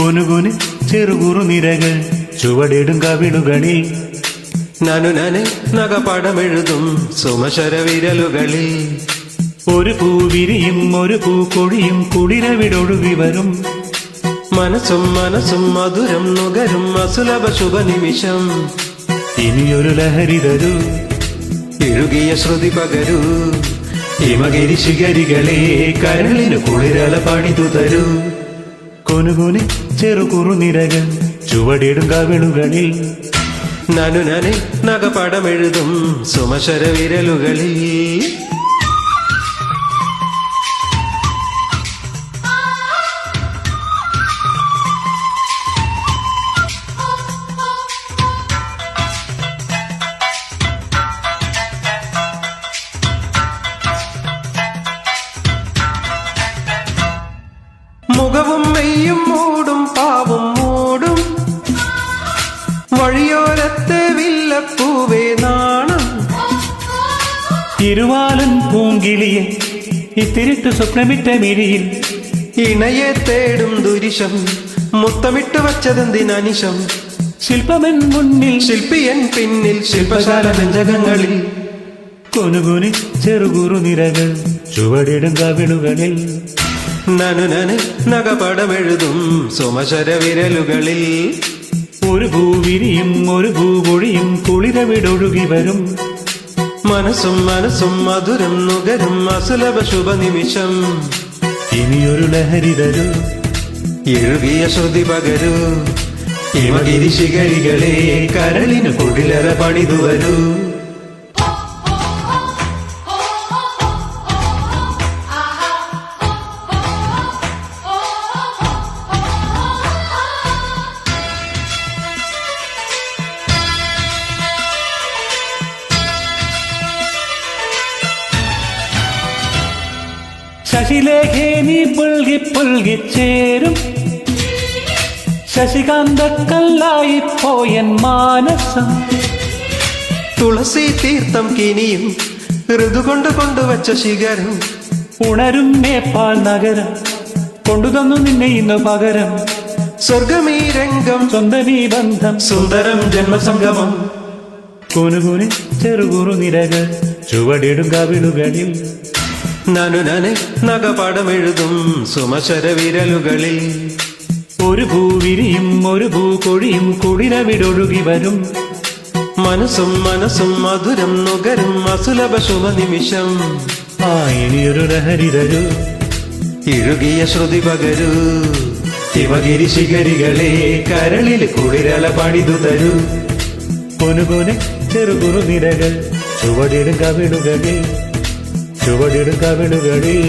കൊനുകൊന് ചെറുകുറു നിരകൾ ചുവടിടും കവിളുകളിൽ. നനു നനെ നഗപടമെഴുതും സുമശര വിരലുകളിൽ ഒരു പൂവിരിയും ഒരു പൂക്കൊഴിയും കുടിരവിടൊഴുകി കുളിരവിടൊഴുകി വരും. മനസ്സും മനസ്സും മധുരം നുകരും അസുലഭ ശുഭനിമിഷം. ഇനിയൊരു ലഹരി തരൂ. ഇഴുകിയ ശ്രുതി പകരൂ. ഹിമഗിരി ശിഖരികളെ കരളിന് കുളിരല പണിതു തരൂ. കൊനുകൊന് ചെറുകുറു നിരകൾ ചുവടിടും കവിളുകളിൽ. നനുനനെ നഗപടമെഴുതും സുമശര വിരലുകളിൽ മെയ്യും മൂടും പാവും മൂടും. വഴിയോരത്തെ വില്ലപ്പൂവേ നാണം. ഇരുവാലൻ പൂങ്കിളിയെ ഇത്തിരിട്ട് സ്വപ്നമിട്ട മിഴിയിൽ. ഇണയെ തേടും ദുരിശം മുത്തമിട്ട് വച്ചതെന്തിനനിശം? ശില്പമെൻ മുന്നിൽ ശില്പിയൻ പിന്നിൽ ശില്പശാല വ്യഞ്ജകങ്ങളിൽ. കൊനുകൊനി ചെറുകുറു നിരകൾ ചുവടിടും കവിളുകളിൽ. നനു നന് നഗപടമെഴുതും സുമശര വിരലുകളിൽ ഒരു ഭൂവിരിയും ഒരു ഭൂപൊഴിയും കുളിരവിടൊഴുകി വരും. മനസ്സും മനസ്സും മധുരം നുകരും അസുലഭ ശുഭ നിമിഷം ഇനിയൊരു ലഹരി തരൂ. എഴുകിയ ശ്രുതി പകരൂ. ഹിമഗിരി ശിഖരികളെ കരളിന് കുടിലറ പണിതു ശശിലേഖേ നീ പുൽകി പുൽകി ചേരും. ശശികാന്ത കല്ലായി പോയൻ മാനസം. തുളസി തീർത്ഥം കിനിയും ഋതുകൊണ്ട് കൊണ്ടുവച്ച ശിഖരം. ഉണരും നേപ്പാൾ നഗരം കൊണ്ടുതന്നു നിന്നെ ഇന്ന് പകരം. സ്വർഗമീ രംഗം. സ്വന്തമീ ബന്ധം. സുന്ദരം ജന്മസംഗമം. കുനുകുനി ചെറുകുറു നിരകൾ ചുവടിടും കവിളുകളിൽ. നനു നനെ നഗപടമെഴുതും സുമശര വിരലുകളിൽ ഒരു ഭൂവിരിയും ഒരു ഭൂ കൊഴിയും കുളിരവിടൊഴുകി വരും. മനസ്സും മനസ്സും മധുരം നുകരും അസുലഭ ശുഭനിമിഷം ആ ഇനിയൊരു ലഹരിതരു ഇഴുകിയ ശ്രുതി പകരൂ. ശിവഗിരി ശിഖരികളെ കരളിൽ കുളിരല പണിതു തരൂ. ചെറുകുറു നിരകൾ ചുവടിടും കവിളുകളിൽ. ചുവടിടും കവിളുകളിൽ